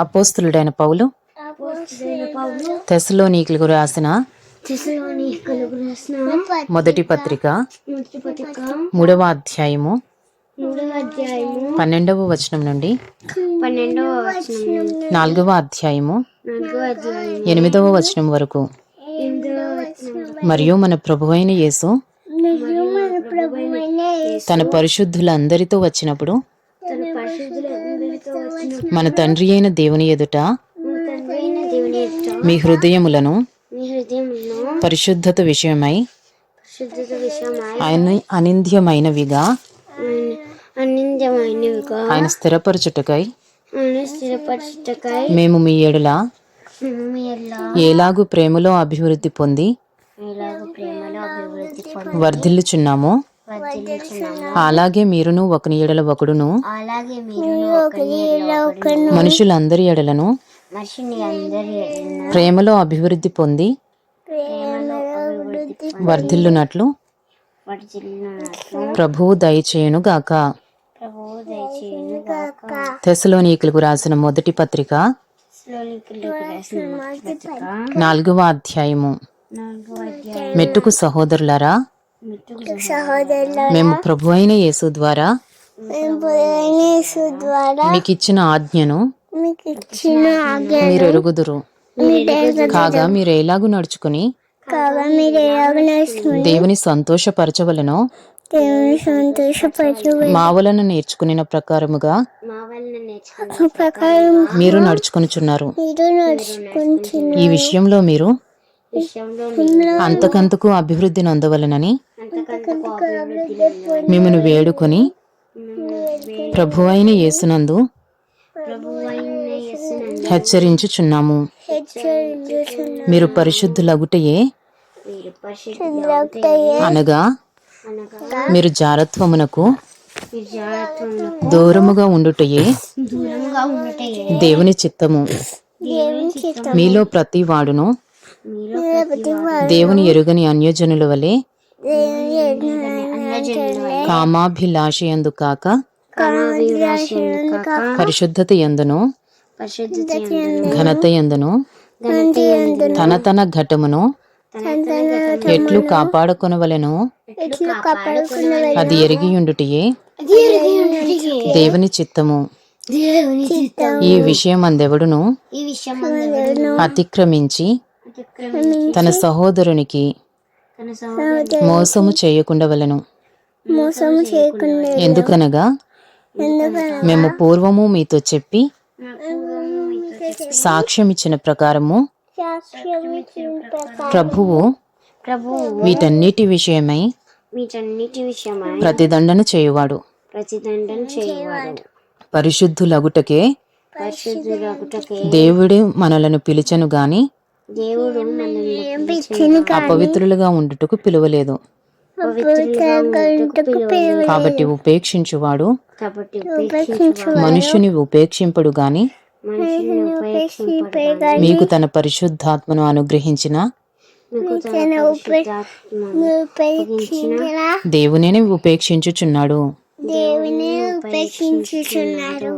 అపోస్తులుడైన పౌలు? తెసలోనీకులకు రాసిన మొదటి పత్రిక. మూడవ అధ్యాయము. పన్నెండవ వచనం నుండి. నాలుగవ అధ్యాయము. ఎనిమిదవ వచనం వరకు. మరియు మన ప్రభువైన యేసు మరియు మన ప్రభువైన యేసు తన పరిశుద్ధులందరితో వచ్చినప్పుడు మన తండ్రి అయిన దేవుని ఎదుట మీ హృదయములను పరిశుద్ధత విషయమై ఆయన అనింద్యమైనవిగా ఆయన స్థిరపరచుటకై మేము మీ ఎలా ఏలాగు ప్రేమలో అభివృద్ధి పొంది వర్ధిల్లుచున్నాము. అలాగే మీరును ఒకని ఎడల ఒకడును మనుషులందరి ఎడలను ప్రేమలో అభివృద్ధి పొంది వర్ధిల్లునట్లు వర్ధిల్లునట్లు ప్రభువు దయచేయును గాక ప్రభువు దయచేయును గాక తెసలోనీకులకు రాసిన మొదటి పత్రిక శ్లోలికులకు రాసిన మొదటి పత్రిక నాలుగవ అధ్యాయము. మెట్టుకు సహోదరులారా మేము ప్రభు అయిన యేసు ద్వారా ద్వారా మీకు ఇచ్చిన ఆజ్ఞను మీకు ఇచ్చిన ఆజ్ఞ మీరు ఎరుగుదురు కాగా మీరు ఎలాగు నడుచుకుని దేవుని సంతోషపరచవలనో దేవుని సంతోషపరచు మా వలన నేర్చుకున్న ప్రకారముగా మీరు నడుచుకొనుచున్నారు. ఈ విషయంలో మీరు అంతకంతకు అభివృద్ధి నొందవలనని మిమ్మను వేడుకొని ప్రభు అయిన యేసునందు హెచ్చరించుచున్నాము. హెచ్చరించుచున్న మీరు పరిశుద్ధులగుటయే అనగా మీరు జారత్వమునకు దూరముగా ఉండుటయే దేవుని చిత్తము. మీలో ప్రతి వాడును దేవుని ఎరుగని అన్యజనుల వలె అన్యజనుల కామాభిలాషయందు కాక పరిశుద్ధత ఎందును ఘనత ఎందును తన తన ఘటమును ఎట్లు కాపాడుకొనవలెను? అది ఎరిగియుండుటయే? దేవుని దేవుని చిత్తము. ఈ విషయం అందెవడును అతిక్రమించి తన సహోదరునికి మోసము చేయకుండవలెను మోసం చేయకుండా ఎందుకనగా ఎందుకనగా? మేము పూర్వము మీతో చెప్పి సాక్ష్యం ఇచ్చిన ప్రకారము ప్రభువు వీటన్నిటి విషయమై వీటన్నిటి విషయమై ప్రతిదండన చేయువాడు. ప్రతిదండన చేయవాడు. పరిశుద్ధులగుటకే పరిశుద్ధులగుటకే దేవుడు మనలను పిలిచెను గాని దేవుడు అపవిత్రులుగా ఉండుటకు పిలువలేదు. పవిత్రులుగా ఉండుటకు పిలువలేదు. కాబట్టి ఉపేక్షించువాడు మనుషుని ఉపేక్షింపడు గాని మీకు తన పరిశుద్ధాత్మను అనుగ్రహించిన ఉపేక్షించుచున్నాడు. దేవుని ఉపేక్షించుచున్నారు